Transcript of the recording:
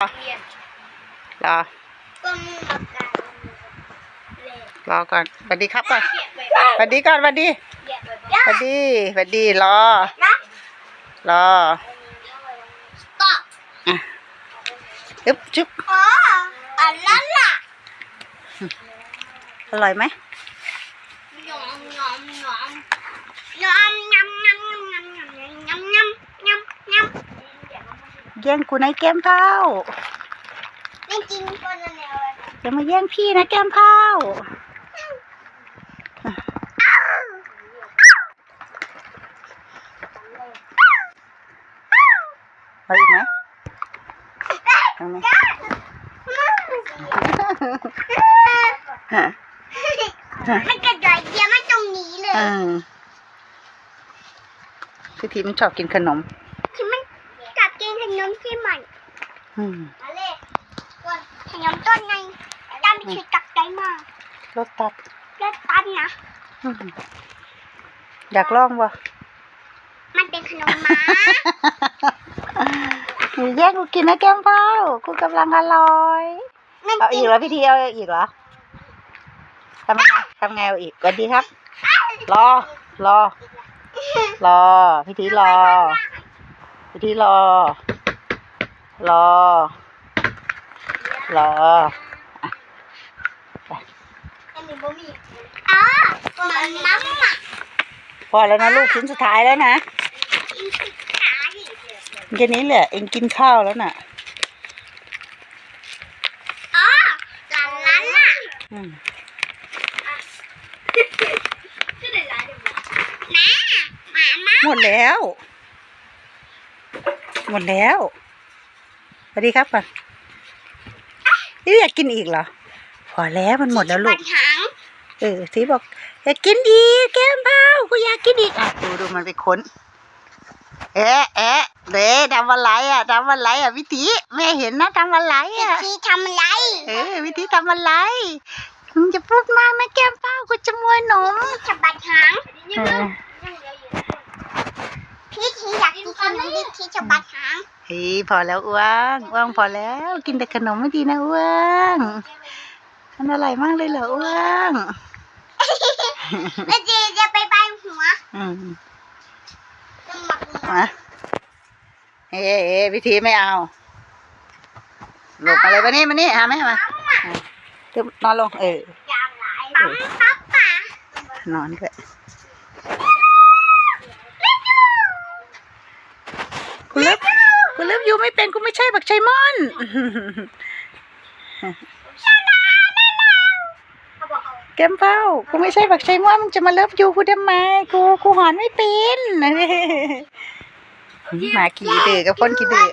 รอก็มึงมากันเลยรอก่อนสวัสดีครับก่อนสวัสดีก่อนสวัสดีสวัสดีสวัสดีรอนะรอก็อะอึ๊บจุ๊บอ๋ออันนั้นล่ะ อร่อยไหม แย่งกูในแก้มเท้าไม่กินคนละแนวเลยอย่ามาแย่งพี่นะแก้มเท้าเอาอีกไหมเอาไหมฮะมันกระจายเยี่ยมมาตรงนี้เลยอืมพี่ทีมันชอบกินขนมที่มันกับ กินขนมที่มันอืมมาเลยก่อนขนมต้นไงตั้มคือตักใจมากรสตัดแล้วตั้มนะอืมอยากลองวะมันเป็นขนมม้าอย่าแย่งกูกินนะแก้มเป้ากูกำลังอร่อยมันเอากิอีนกเหรอพี่ทีเอาอีกเหรอทำไงทำไงเอาอีกสวัสดีครับ รอ รอ รอ พี่ทีรอ พี่ทีรอ รอ รออ๋อมันมัมอะพอแล้วนะลูกชิ้นสุดท้ายแล้วนะกินสิขาดิแค่นี้แหละเองกินข้าวแล้วน่ะอ๋อหลานหลานน่ะอืมน้าหมามาหมดแล้ว หมดแล้วส วัสดีครับก่อนนี่อยากกินอีกเหรอ พอแล้วมันหมดแล้วลูปักดหางเออทีบอก อยากกินอีกแก้มเผากูอยากกินอีกอะดูดูมันไปค้น เอ๊ะเอ๊ะเด้ทำอะไรอะทำอะไรอะวิธีแม่เห็นนะทำอะไรอะที่ทำอะไร เออวิธีทำอะไรมึงจะพูดมากนะแก้มเผากูจะมวยหนมจะปัดหาง เออ พี่ทีอยากกิน ขนมพี่ทีจะปัดหางเฮ้ยพอแล้วอ้วงอ้วงพอแล้ว กินแต่ขนมไม่ดีนะอ้วงมันอร่อยมากเลยเหรออ้วงแล้วเจจะไปใบหัวอืมจะหมักหัวมาเอ๊ะเอ๊ะวิธีไม่เอาหลบมาเลยมานี่มานี่หาแม่มาเดี๋ยวนอนลงเอออย่างไรปั๊มปั๊บป่ะนอนด้วยกูเลิฟกูเลิฟอยู่ ไม่เป็นกูไม่ใช่บักชัยมอนแก้มเป้ากูไม่ใช่บักชัยมอนมึงจะมาเลิฟอยู่กูทำไมกูกูหอนไม่เป็นหมาขี่ดื้อกับคนขี่ดื้อ